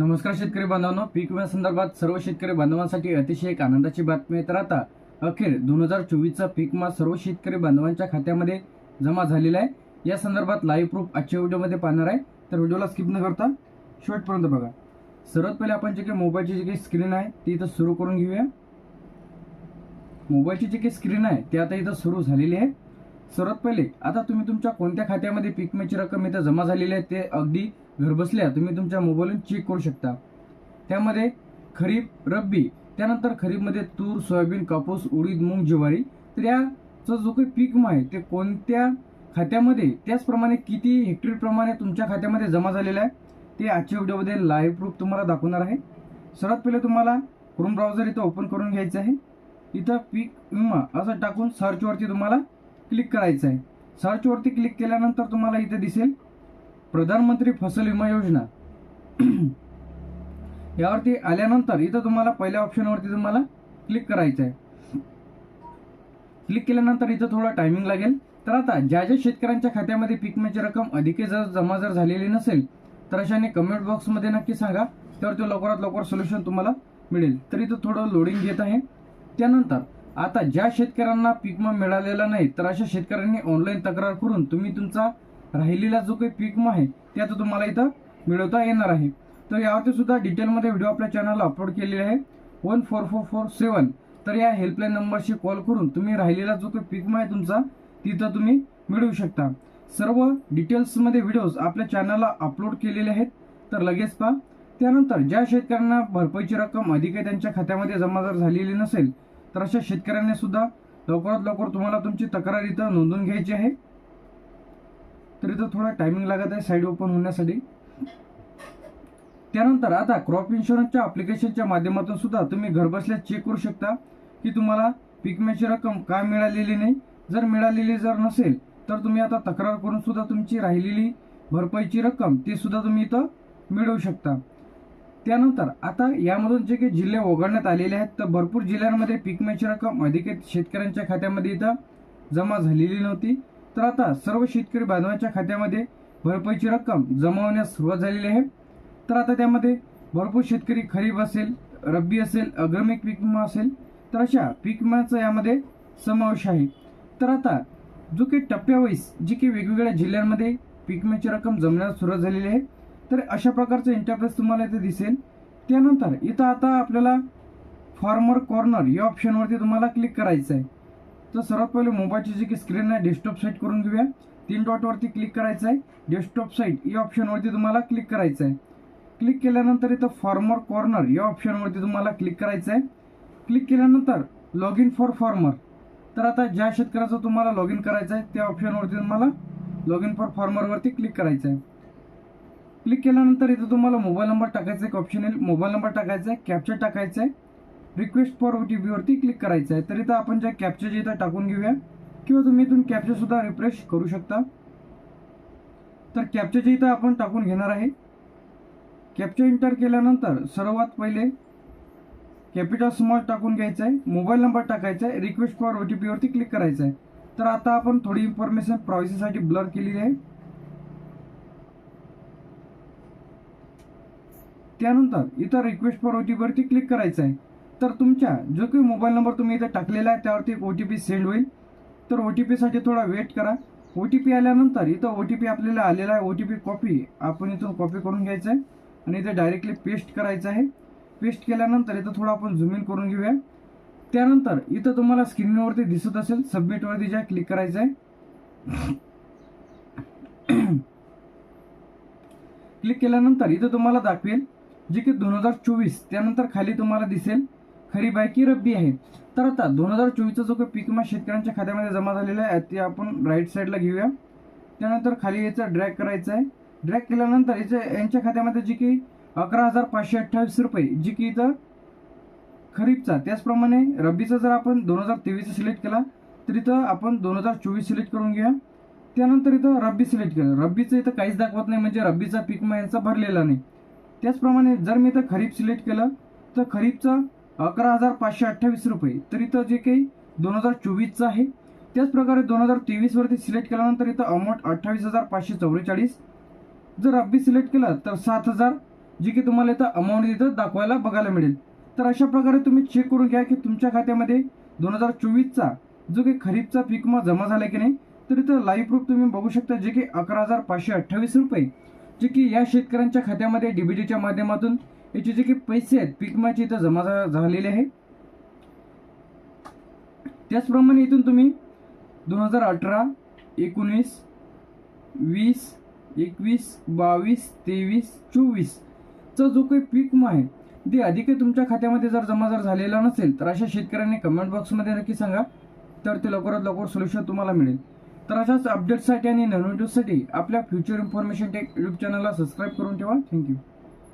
नमस्कार शेतकरी बांधवांनो. पीक विम्या संदर्भात सर्व शेतकरी बांधवांसाठी अतिशय एक आनंदाची बातमी आहे तर आता अखेर दोन हजार चोवीसचा पीक विमा सर्व शेतकरी बांधवांच्या खात्यामध्ये जमा झालेला आहे. या संदर्भात लाईव्ह प्रूफ आजच्या व्हिडिओमध्ये पाहणार आहे. तर व्हिडिओला स्किप न करता शेवटपर्यंत बघा. सर्वात पहिले आपण जे काही मोबाईलची जी काही स्क्रीन आहे ती इथं सुरू करून घेऊया. मोबाईलची जी काही स्क्रीन आहे ती आता इथं सुरू झालेली आहे. सर्वात पहिले आता तुम्ही तुमच्या कोणत्या खात्यामध्ये पीक विम्याची रक्कम इथं जमा झालेली आहे ते अगदी घरबसल्या तुम्ही तुमच्या मोबाईलवरून चेक करू शकता. त्यामध्ये खरीप रब्बी त्यानंतर खरीपमध्ये तूर सोयाबीन कापूस उडीद मूग ज्वारी तर याचं जो काही पीक विमा आहे ते कोणत्या खात्यामध्ये त्याचप्रमाणे किती हेक्टरप्रमाणे तुमच्या खात्यामध्ये जमा झालेलं आहे ते आजच्या व्हिडिओमध्ये लाईव्ह प्रूफ तुम्हाला दाखवणार आहे. सर्वात पहिले तुम्हाला क्रोम ब्राउझर इथं ओपन करून घ्यायचं आहे. इथं पीक विमा असं टाकून सर्चवरती तुम्हाला क्लिक करायचं आहे. सर्चवरती क्लिक केल्यानंतर तुम्हाला इथे दिसेल प्रधानमंत्री फसल विमा योजना. यावरती आल्यानंतर इथं तुम्हाला पहिल्या ऑप्शनवरती तुम्हाला क्लिक करायचं आहे. क्लिक केल्यानंतर इथं थोडा टायमिंग लागेल. तर आता ज्या ज्या शेतकऱ्यांच्या खात्यामध्ये पीक विम्याची रक्कम अधिक जर जमा जर झालेली नसेल तर अशाने कमेंट बॉक्समध्ये नक्की सांगा तर ते लवकरात लवकर सोल्युशन तुम्हाला मिळेल. तर इथं थोडं लोडिंग घेत आहे. त्यानंतर आता ज्या शेतकऱ्यांना पीक विमा मिळालेला नाही तर अशा शेतकऱ्यांनी ऑनलाईन तक्रार करून तुम्ही तुमचा राहिलेला जो काही पीक विमा आहे ते आता तुम्हाला इथं मिळवता येणार आहे. तर यावरती सुद्धा डिटेलमध्ये व्हिडिओ आपल्या चॅनलला अपलोड केलेले आहे. One four four four seven तर या हेल्पलाईन नंबरशी कॉल करून तुम्ही राहिलेला जो काही पीक आहे तुमचा तिथं तुम्ही मिळवू शकता. सर्व डिटेल्समध्ये व्हिडिओज आपल्या चॅनलला अपलोड केलेले आहेत. तर लगेच पहा. त्यानंतर ज्या शेतकऱ्यांना भरपाईची रक्कम अधिक आहे त्यांच्या खात्यामध्ये जमा जर झालेली नसेल तर अशा शेतकऱ्यांनी सुद्धा लवकरात लवकर तुम्हाला तुमची तक्रार इथं नोंदवून घ्यायची आहे. तर इथं थोडा टायमिंग लागत आहे साईड ओपन होण्यासाठी. त्यानंतर आता क्रॉप इन्शुरन्सच्या अप्लिकेशनच्या माध्यमातून सुद्धा तुम्ही घरबसल्या चेक करू शकता की तुम्हाला पीक विम्याची रक्कम का मिळालेली नाही. जर मिळालेली जर नसेल तर तुम्ही आता तक्रार करून सुद्धा तुमची राहिलेली भरपाईची रक्कम ती सुद्धा तुम्ही इथं मिळवू शकता. त्यानंतर आता यामधून जे काही जिल्हे वगळण्यात आलेले आहेत तर भरपूर जिल्ह्यांमध्ये पीक विम्याची रक्कम अधिक शेतकऱ्यांच्या खात्यामध्ये इथं जमा झालेली नव्हती. तर आता सर्व शेतकरी बांधवांच्या खात्यामध्ये भरपाईची रक्कम जमा होण्यास सुरुवात झालेली आहे. तर आता त्यामध्ये भरपूर शेतकरी खरीप असेल रब्बी असेल अग्रमिक पीक विमा असेल तर अशा पीक विम्याचा यामध्ये समावेश आहे. तर आता जो काही टप्प्यावाईज जी की वेगवेगळ्या जिल्ह्यांमध्ये पीक विम्याची रक्कम जमण्यास सुरुवात झालेली आहे तर अशा प्रकारचं इंटरफेस तुम्हाला इथे दिसेल. त्यानंतर इथं आता आपल्याला फॉर्मर कॉर्नर या ऑप्शनवरती तुम्हाला क्लिक करायचं आहे. तर सर्वात पहिले मोबाईलची जी की स्क्रीन आहे डेस्कटॉप साईट करून घेऊया. तीन डॉटवरती क्लिक करायचं आहे. डेस्कटॉप साईट या ऑप्शनवरती तुम्हाला क्लिक करायचं आहे. क्लिक केल्यानंतर इथं फॉर्मर कॉर्नर या ऑप्शनवरती तुम्हाला क्लिक करायचं आहे. क्लिक केल्यानंतर लॉग इन फॉर फॉर्मर तर आता ज्या शेतकऱ्याचं तुम्हाला लॉग इन करायचं आहे त्या ऑप्शनवरती तुम्हाला लॉग इन फॉर फॉर्मरवरती क्लिक करायचं आहे. क्लिक केल्यानंतर इथं तुम्हाला मोबाईल नंबर टाकायचा एक ऑप्शन येईल मोबाईल नंबर टाकायचा आहे कॅप्चर टाकायचं आहे. रिक्वेस्ट फॉर ओ टी पीवरती क्लिक करायचं आहे. तर इथं आपण ज्या कॅप्चर जे इथं टाकून घेऊया. किंवा तुम्ही इथून कॅप्चरसुद्धा रिफ्रेश करू शकता. तर कॅप्चर जे इथं आपण टाकून घेणार आहे कॅप्चर इंटर केल्यानंतर सर्वात पहिले कॅपिटल स्मॉल टाकून घ्यायचं आहे. मोबाईल नंबर टाकायचा आहे. रिक्वेस्ट फॉर ओ टी पीवरती क्लिक करायचं आहे. तर आता आपण थोडी इन्फॉर्मेशन प्रायव्हसीसाठी ब्लर केलेली आहे. त्यानंतर इथं रिक्वेस्ट फॉर ओ टी पीवरती क्लिक करायचं आहे. तर तुमच्या जो काही मोबाईल नंबर तुम्ही इथं टाकलेला आहे त्यावरती एक ओ टी पी सेंड होईल. तर ओ टी पीसाठी थोडा वेट करा. ओ टी पी आल्यानंतर इथं ओ टी पी आपल्याला आलेला आहे. ओ टी पी कॉपी आपण इथून कॉपी करून घ्यायचं आहे. आणि इथं डायरेक्टली पेस्ट करायचं आहे. पेस्ट केल्यानंतर इथं थोडं आपण झूम इन करून घेऊया. त्यानंतर इथं तुम्हाला स्क्रीनवरती दिसत असेल सबमिटवरती ज्या क्लिक करायचं आहे. क्लिक केल्यानंतर इथं तुम्हाला दाखवेल. जे की दोन हजार चोवीस त्यानंतर खाली तुम्हाला दिसेल खरीप आहे की रब्बी आहे. तर आता दोन हजार चोवीसचा जो काही पीक विमा शेतकऱ्यांच्या खात्यामध्ये जमा झालेला आहे ते आपण राईट साईडला घेऊया. त्यानंतर खाली याचा ड्रॅग करायचं आहे. ड्रॅग केल्यानंतर याच्या यांच्या खात्यामध्ये जी की अकरा हजार पाचशे अठ्ठावीस रुपये जी की इथं खरीपचा त्याचप्रमाणे रब्बीचा जर आपण दोन हजार तेवीसचा सिलेक्ट केला तर इथं आपण दोन हजार चोवीस सिलेक्ट करून घेऊया. त्यानंतर इथं रब्बी सिलेक्ट केलं. रब्बीचं इथं काहीच दाखवत नाही म्हणजे रब्बीचा पीक विमा यांचा भरलेला नाही. त्याचप्रमाणे जर मी इथं खरीप सिलेक्ट केलं तर खरीपचा अकरा हजार पाचशे अठ्ठावीस रुपये. तर इथं जे काही दोन हजार चोवीसचं आहे त्याचप्रकारे दोन हजार तेवीसवरती सिलेक्ट केल्यानंतर इथं अमाऊंट अठ्ठावीस हजार पाचशे चौवेचाळीस. जर रब्बी सिलेक्ट केलं तर सात हजार जी की तुम्हाला इथं अमाऊंट इथं दाखवायला बघायला मिळेल. तर अशा प्रकारे तुम्ही चेक करून घ्या की तुमच्या खात्यामध्ये दोन हजार चोवीसचा जो काही खरीपचा पीक विमा जमा झाला की नाही तर इथं लाईव्ह प्रूफ तुम्ही बघू शकता जे की अकरा हजार पाचशे अठ्ठावीस रुपये. जे की या शेतकऱ्यांच्या खात्यामध्ये डीबीटीच्या माध्यमातून याचे जे काही पैसे आहेत पिकमाचे इथं जमा झा- झालेले आहे. त्याचप्रमाणे इथून तुम्ही दोन हजार अठरा एकोणीस वीस एकवीस बावीस तेवीस चोवीसचा जो काही पीक आहे ते अधिक तुमच्या खात्यामध्ये जर जमा जर झालेला नसेल तर अशा शेतकऱ्यांनी कमेंट बॉक्समध्ये नक्की सांगा तर ते लवकरात लवकर सोल्युशन तुम्हाला मिळेल. तर अशाच अपडेट्ससाठी आणि नवीन आपल्या फ्युचर इन्फॉर्मेशन टेक यूट्यूब चॅनलला सबस्क्राईब करून ठेवा. Thank you